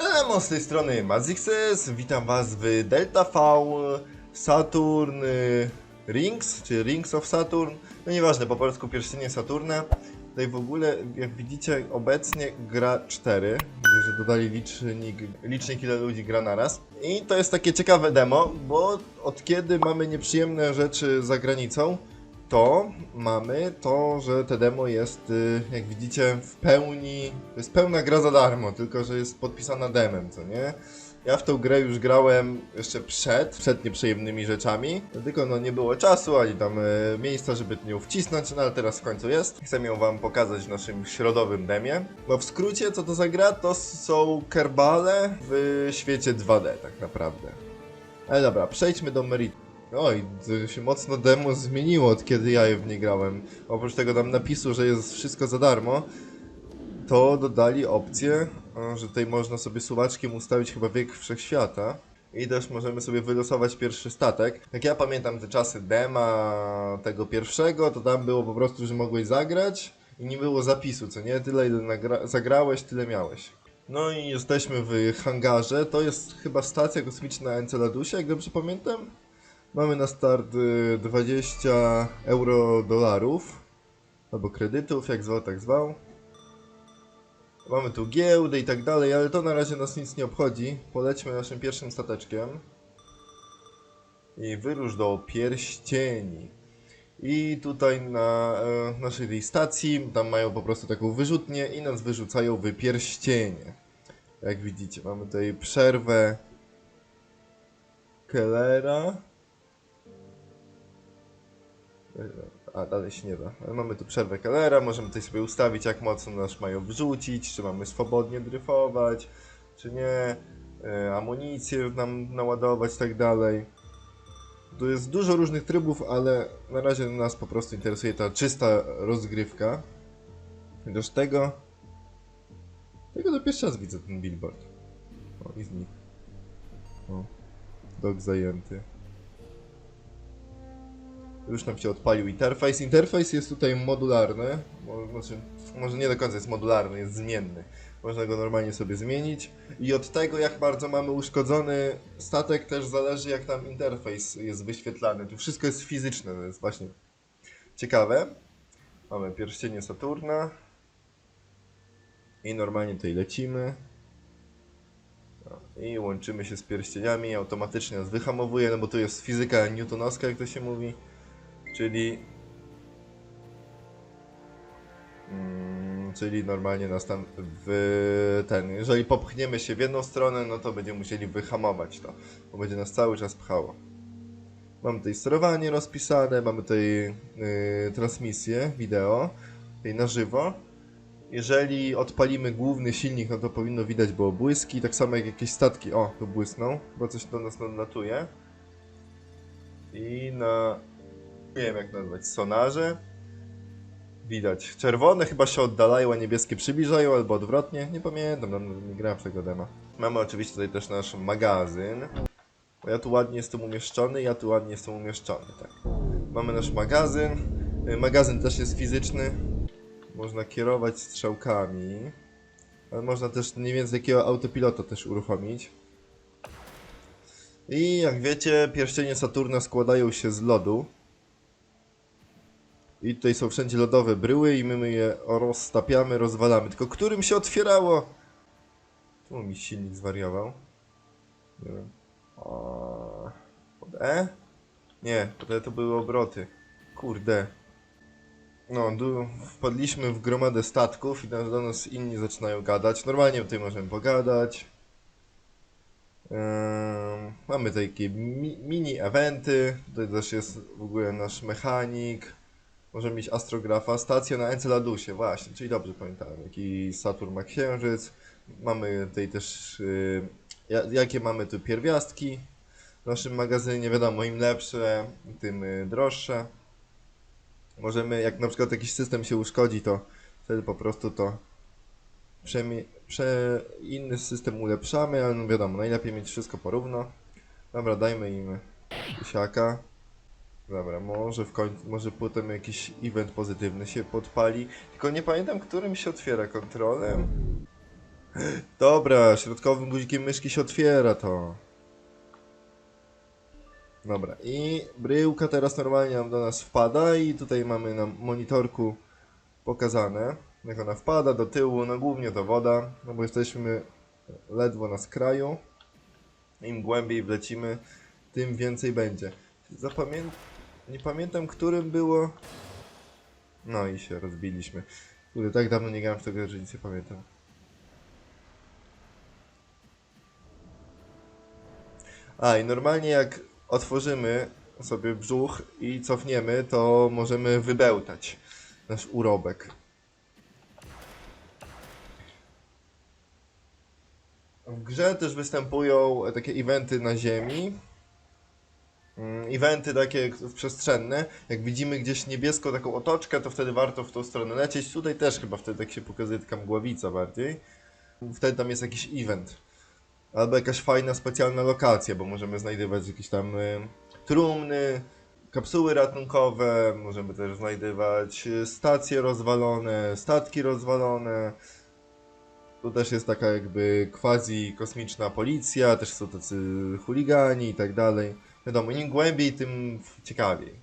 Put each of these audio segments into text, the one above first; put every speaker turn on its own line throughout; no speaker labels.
Emo z tej strony Mazixes, witam was w Delta V Saturn y, Rings, czy Rings of Saturn, no nieważne, po polsku pierścienie Saturna. Tutaj w ogóle, jak widzicie, obecnie gra 4, widzę, że dodali licznik, licznik ile ludzi gra naraz. I to jest takie ciekawe demo, bo od kiedy mamy nieprzyjemne rzeczy za granicą, to mamy to, że te demo jest, y, jak widzicie, w pełni, to jest pełna gra za darmo, tylko że jest podpisana demem, co nie? Ja w tą grę już grałem jeszcze przed, przed nieprzyjemnymi rzeczami, tylko no nie było czasu, ani tam e, miejsca, żeby nią wcisnąć, no ale teraz w końcu jest. Chcę ją wam pokazać w naszym środowym demie. No w skrócie, co to za gra? To są kerbale w świecie 2D tak naprawdę. Ale dobra, przejdźmy do meritum. Oj, to się mocno demo zmieniło od kiedy ja w nie grałem. Oprócz tego tam napisu, że jest wszystko za darmo, to dodali opcję, że tutaj można sobie suwaczkiem ustawić chyba wiek wszechświata. I też możemy sobie wylosować pierwszy statek. Jak ja pamiętam te czasy dema tego pierwszego, to tam było po prostu, że mogłeś zagrać i nie było zapisu, co nie? Tyle ile zagrałeś, tyle miałeś. No i jesteśmy w hangarze. To jest chyba stacja kosmiczna Enceladusie, jak dobrze pamiętam. Mamy na start y, 20 euro dolarów. Albo kredytów, jak zwał, tak zwał. Mamy tu giełdę i tak dalej, ale to na razie nas nic nie obchodzi. Polećmy naszym pierwszym stateczkiem. I wyrusz do pierścieni. I tutaj na e, naszej tej stacji, tam mają po prostu taką wyrzutnię i nas wyrzucają w pierścienie. Jak widzicie, mamy tutaj przerwę Kellera. A, dalej się nie da. Mamy tu przerwę Kellera, możemy tutaj sobie ustawić, jak mocno nas mają wrzucić, czy mamy swobodnie dryfować, czy nie, e, amunicję nam naładować, tak dalej. Tu jest dużo różnych trybów, ale na razie nas po prostu interesuje ta czysta rozgrywka. Chociaż tego... Tego to pierwszy raz widzę, ten billboard. O, i znikł. O, dog zajęty. Już nam się odpalił interfejs. Interfejs jest tutaj modularny. Mo- Znaczy, może nie do końca jest modularny, jest zmienny. Można go normalnie sobie zmienić. I od tego, jak bardzo mamy uszkodzony statek, też zależy, jak tam interfejs jest wyświetlany. Tu wszystko jest fizyczne, to jest właśnie ciekawe. Mamy pierścienie Saturna. I normalnie tutaj lecimy. No, I łączymy się z pierścieniami, automatycznie nas wyhamowuje, no bo tu jest fizyka newtonowska, jak to się mówi. Czyli. Mm, czyli normalnie nas w ten. Jeżeli popchniemy się w jedną stronę, no to będziemy musieli wyhamować to, bo będzie nas cały czas pchało. Mamy tutaj sterowanie rozpisane, mamy tutaj yy, transmisję wideo, tutaj na żywo. Jeżeli odpalimy główny silnik, no to powinno widać było błyski, tak samo jak jakieś statki. O, tu błysną, bo coś do nas nadlatuje. I na nie wiem jak nazwać, sonarze. Widać czerwone chyba się oddalają, a niebieskie przybliżają, albo odwrotnie. Nie pamiętam, dawno nie grałem w tego dema. Mamy oczywiście tutaj też nasz magazyn. Bo ja tu ładnie jestem umieszczony, ja tu ładnie jestem umieszczony, tak. Mamy nasz magazyn. Y, Magazyn też jest fizyczny. Można kierować strzałkami. Ale można też nie wiem z jakiego autopilota też uruchomić. I jak wiecie, pierścienie Saturna składają się z lodu. I tutaj są wszędzie lodowe bryły i my je roztapiamy, rozwalamy. Tylko którym się otwierało? Czemu mi silnik zwariował? Nie wiem. O... Pod E? Nie, pod to były obroty. Kurde. No, wpadliśmy w gromadę statków i do do nas inni zaczynają gadać. Normalnie tutaj możemy pogadać. Ehm, mamy takie mi mini eventy. Tutaj też jest w ogóle nasz mechanik. Możemy mieć astrografa. Stacja na Enceladusie, właśnie, czyli dobrze pamiętałem. Jaki Saturn ma księżyc. Mamy tutaj też. y, ja- jakie mamy tu pierwiastki w naszym magazynie. Wiadomo, im lepsze, tym y, droższe. Możemy, jak na przykład jakiś system się uszkodzi, to wtedy po prostu to prze inny system ulepszamy, ale no wiadomo, najlepiej mieć wszystko porówno. Dobra, dajmy im siaka. Dobra, może w końcu, może potem jakiś event pozytywny się podpali. Tylko nie pamiętam, którym się otwiera kontrolem. Dobra, środkowym guzikiem myszki się otwiera to. Dobra, i bryłka teraz normalnie nam do nas wpada i tutaj mamy na monitorku pokazane, jak ona wpada do tyłu, no głównie to woda, no bo jesteśmy ledwo na skraju. Im głębiej wlecimy, tym więcej będzie. Zapamię... Nie pamiętam, którym było... No i się rozbiliśmy. Kurde, tak dawno nie grałem w tego, że nic nie pamiętam. A i normalnie jak otworzymy sobie brzuch i cofniemy, to możemy wybełtać nasz urobek. W grze też występują takie eventy na ziemi. Mm, Eventy takie przestrzenne. Jak widzimy gdzieś niebiesko taką otoczkę, to wtedy warto w tą stronę lecieć. Tutaj też chyba wtedy tak się pokazuje taka mgławica bardziej. Wtedy tam jest jakiś event. Albo jakaś fajna, specjalna lokacja, bo możemy znajdywać jakieś tam y, trumny, kapsuły ratunkowe, możemy też znajdywać y, stacje rozwalone, statki rozwalone. Tu też jest taka jakby quasi kosmiczna policja, też są tacy chuligani i tak dalej. Wiadomo, im głębiej, tym ciekawiej.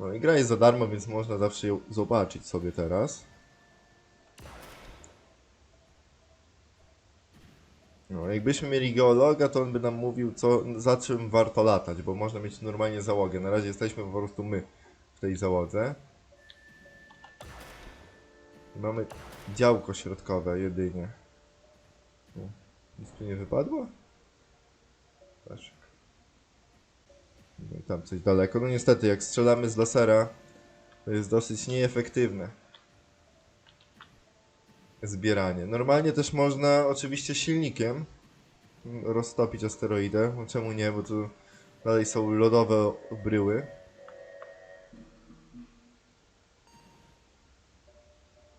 No i gra jest za darmo, więc można zawsze ją zobaczyć sobie teraz. No, jakbyśmy mieli geologa, to on by nam mówił, co, za czym warto latać, bo można mieć normalnie załogę. Na razie jesteśmy po prostu my w tej załodze. I mamy działko środkowe jedynie. Nic tu nie wypadło? I tam coś daleko. No niestety, jak strzelamy z lasera, to jest dosyć nieefektywne zbieranie. Normalnie też można oczywiście silnikiem roztopić asteroidę. No czemu nie, bo tu dalej są lodowe bryły.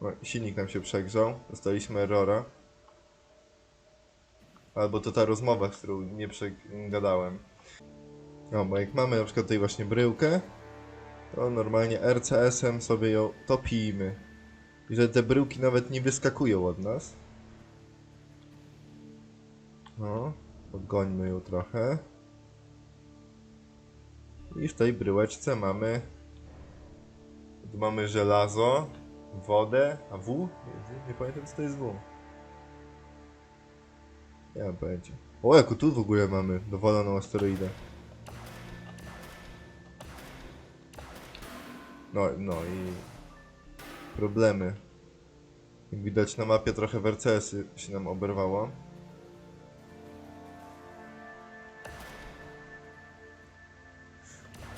O, silnik nam się przegrzał. Dostaliśmy errora. Albo to ta rozmowa, z którą nie przegadałem. No, bo jak mamy na przykład tutaj właśnie bryłkę, to normalnie RCS-em sobie ją topimy. I że te bryłki nawet nie wyskakują od nas. No, podgońmy ją trochę. I w tej bryłeczce mamy... Tu mamy żelazo, wodę, a W? Nie, nie pamiętam co to jest W. Mam pojęcia. O, jaką tu w ogóle mamy dowoloną asteroidę. No, no i problemy. Jak widać na mapie trochę w RCS -y się nam oberwało.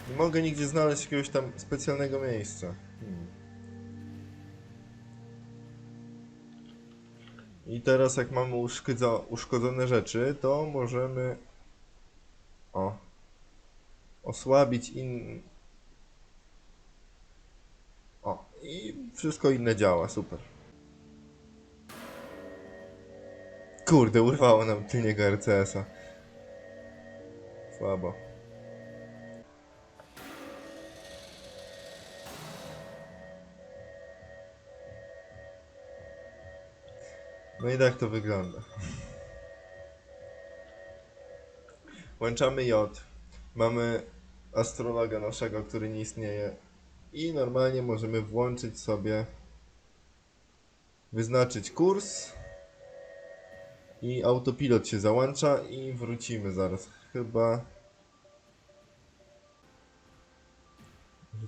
Nie mogę nigdzie znaleźć jakiegoś tam specjalnego miejsca. Hmm. I teraz jak mamy uszkodzo uszkodzone rzeczy, to możemy o osłabić in... O, i wszystko inne działa, super. Kurde, urwało nam tylniego RCS-a. Słabo. No i tak to wygląda. Włączamy J. Mamy astrologa naszego, który nie istnieje. I normalnie możemy włączyć sobie wyznaczyć kurs i autopilot się załącza i wrócimy zaraz. Chyba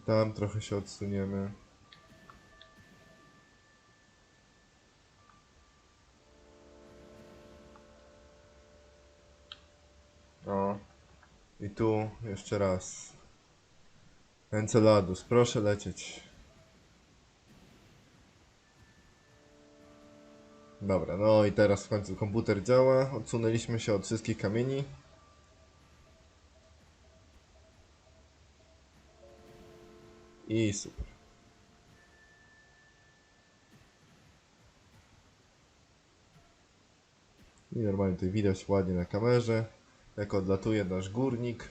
tam trochę się odsuniemy. Tu jeszcze raz. Enceladus, proszę lecieć. Dobra, no i teraz w końcu komputer działa. Odsunęliśmy się od wszystkich kamieni. I super. I normalnie tutaj widać ładnie na kamerze, jak odlatuje nasz górnik.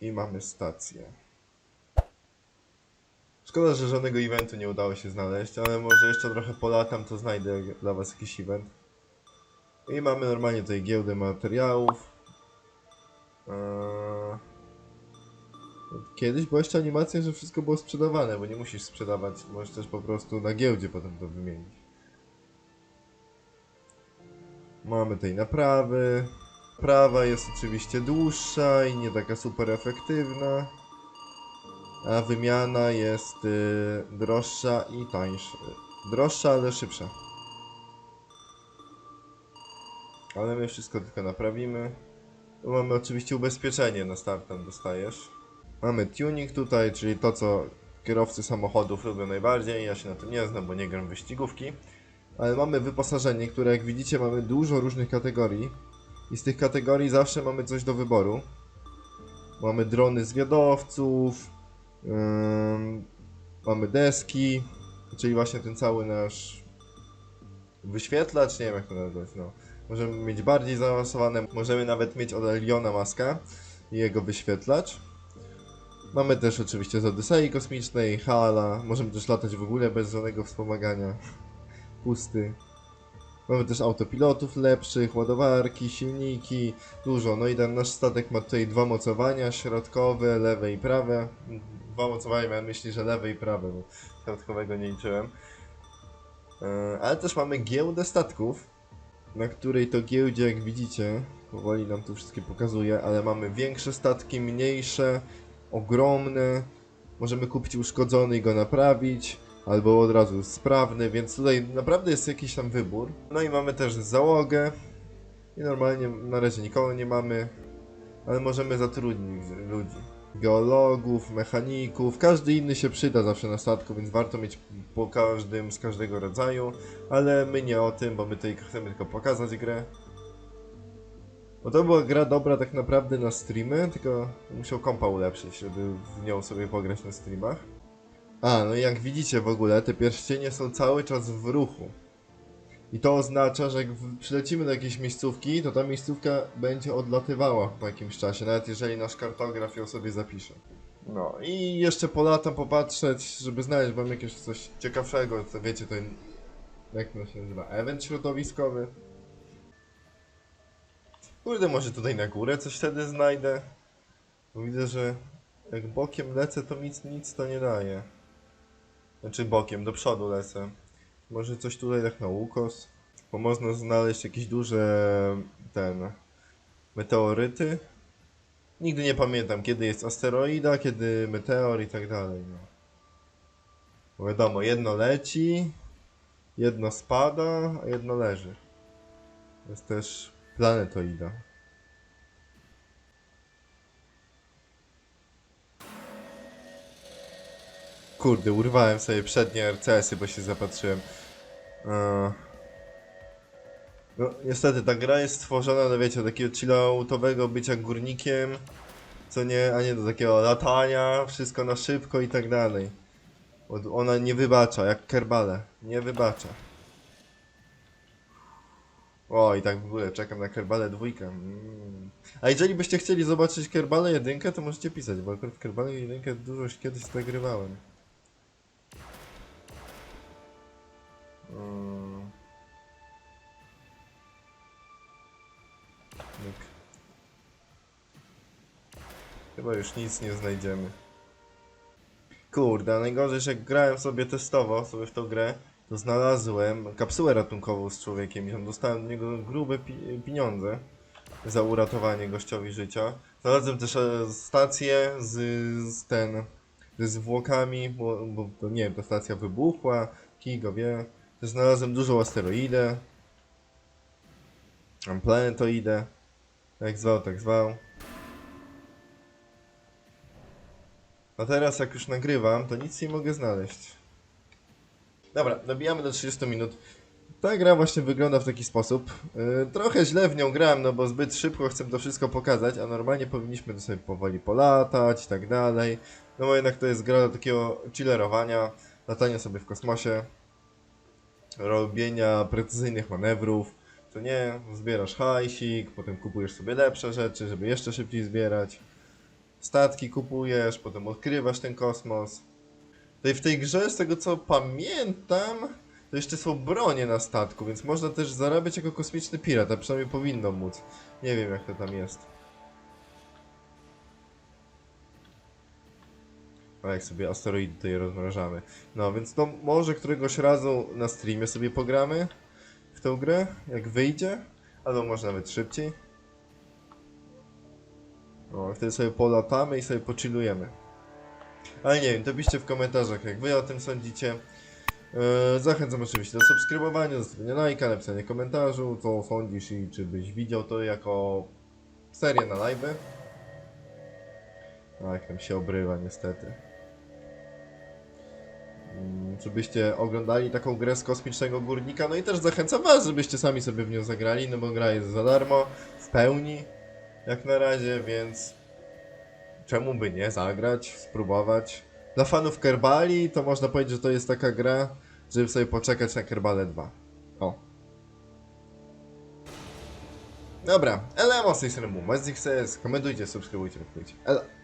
I mamy stację. Szkoda, że żadnego eventu nie udało się znaleźć, ale może jeszcze trochę polatam, to znajdę dla was jakiś event. I mamy normalnie tutaj giełdę materiałów. Eee... Kiedyś była jeszcze animacja, że wszystko było sprzedawane, bo nie musisz sprzedawać, możesz też po prostu na giełdzie potem to wymienić. Mamy tej naprawy. Prawa jest oczywiście dłuższa i nie taka super efektywna. A wymiana jest y, droższa i tańsza. Droższa, ale szybsza. Ale my wszystko tylko naprawimy. Tu mamy oczywiście ubezpieczenie na start tam dostajesz. Mamy tuning tutaj, czyli to co kierowcy samochodów lubią najbardziej. Ja się na tym nie znam, bo nie gram wyścigówki. Ale mamy wyposażenie, które jak widzicie mamy dużo różnych kategorii. I z tych kategorii zawsze mamy coś do wyboru. Mamy drony zwiadowców, ym, mamy deski, czyli właśnie ten cały nasz wyświetlacz, nie wiem jak to nazwać, no. Możemy mieć bardziej zaawansowane, możemy nawet mieć od Eliona maskę i jego wyświetlacz. Mamy też oczywiście z Odysei Kosmicznej, Hala, możemy też latać w ogóle bez żadnego wspomagania. Pusty. Mamy też autopilotów lepszych, ładowarki, silniki, dużo. No i ten nasz statek ma tutaj dwa mocowania, środkowe, lewe i prawe. Dwa mocowania miałem myśli, że lewe i prawe, bo środkowego nie liczyłem. E, Ale też mamy giełdę statków, na której to giełdzie, jak widzicie, powoli nam tu wszystkie pokazuje, ale mamy większe statki, mniejsze, ogromne. Możemy kupić uszkodzony i go naprawić, albo od razu sprawny, więc tutaj naprawdę jest jakiś tam wybór. No i mamy też załogę. I normalnie na razie nikogo nie mamy, ale możemy zatrudnić ludzi. Geologów, mechaników, każdy inny się przyda zawsze na statku, więc warto mieć po każdym z każdego rodzaju, ale my nie o tym, bo my tutaj chcemy tylko pokazać grę. Bo to była gra dobra tak naprawdę na streamy, tylko musiał kompa ulepszyć, żeby w nią sobie pograć na streamach. A, no i jak widzicie w ogóle, te pierścienie są cały czas w ruchu. I to oznacza, że jak przylecimy do jakiejś miejscówki, to ta miejscówka będzie odlatywała po jakimś czasie, nawet jeżeli nasz kartograf ją sobie zapisze. No i jeszcze polatam popatrzeć, żeby znaleźć wam jakieś coś ciekawszego, co wiecie, to jak to się nazywa, event środowiskowy. Kurde, może tutaj na górę coś wtedy znajdę. Bo widzę, że jak bokiem lecę, to nic, nic to nie daje. Znaczy bokiem, do przodu lecę. Może coś tutaj tak na ukos. Bo można znaleźć jakieś duże ten meteoryty. Nigdy nie pamiętam kiedy jest asteroida, kiedy meteor i tak dalej. No. Bo wiadomo, jedno leci, jedno spada, a jedno leży. Jest też planetoida. Kurde, urwałem sobie przednie RCS-y, bo się zapatrzyłem. Eee. No, niestety ta gra jest stworzona do, wiecie, takiego chilloutowego bycia górnikiem, co nie, a nie do takiego latania, wszystko na szybko i tak dalej. Ona nie wybacza, jak kerbale, nie wybacza. O, i tak w ogóle czekam na Kerbale dwójkę. Mm. A jeżeli byście chcieli zobaczyć Kerbale jedynkę, to możecie pisać, bo akurat Kerbale jedynkę dużo kiedyś nagrywałem. Mm. Myk. Chyba już nic nie znajdziemy. Kurde, najgorzej, że jak grałem sobie testowo sobie w tą grę, to znalazłem kapsułę ratunkową z człowiekiem i tam dostałem do niego grube pi pieniądze za uratowanie gościowi życia. Znalazłem też e, stację z, z ten ze zwłokami, bo, bo nie wiem, ta stacja wybuchła, kij go wie. Znalazłem dużą asteroidę. Tam planetoidę. Jak zwał, tak zwał. A teraz jak już nagrywam, to nic nie mogę znaleźć. Dobra, dobijamy do 30 minut. Ta gra właśnie wygląda w taki sposób. Yy, trochę źle w nią grałem, no bo zbyt szybko chcę to wszystko pokazać, a normalnie powinniśmy to sobie powoli polatać i tak dalej. No bo jednak to jest gra do takiego chillerowania, latania sobie w kosmosie, robienia precyzyjnych manewrów. To nie, zbierasz hajsik, potem kupujesz sobie lepsze rzeczy, żeby jeszcze szybciej zbierać. Statki kupujesz, potem odkrywasz ten kosmos. Tutaj w tej grze, z tego co pamiętam, to jeszcze są bronie na statku, więc można też zarabiać jako kosmiczny pirat, a przynajmniej powinno móc. Nie wiem jak to tam jest. A jak sobie asteroidy tutaj rozmrażamy. No więc to może któregoś razu na streamie sobie pogramy w tę grę, jak wyjdzie. Albo może nawet szybciej. No, wtedy sobie polatamy i sobie pochillujemy. Ale nie wiem, to piszcie w komentarzach, jak wy o tym sądzicie. Eee, zachęcam oczywiście do subskrybowania, zostawienia lajka, napisania komentarzu, co sądzisz i czy byś widział to jako serię na live. A jak tam się obrywa niestety. Żebyście oglądali taką grę z kosmicznego górnika, no i też zachęcam was, żebyście sami sobie w nią zagrali, no bo gra jest za darmo, w pełni, jak na razie, więc czemu by nie zagrać, spróbować. Dla fanów Kerbali to można powiedzieć, że to jest taka gra, żeby sobie poczekać na Kerbale 2. O. Dobra, Elemo z tej strony Mazix komentujcie, subskrybujcie, lajkujcie. Elo.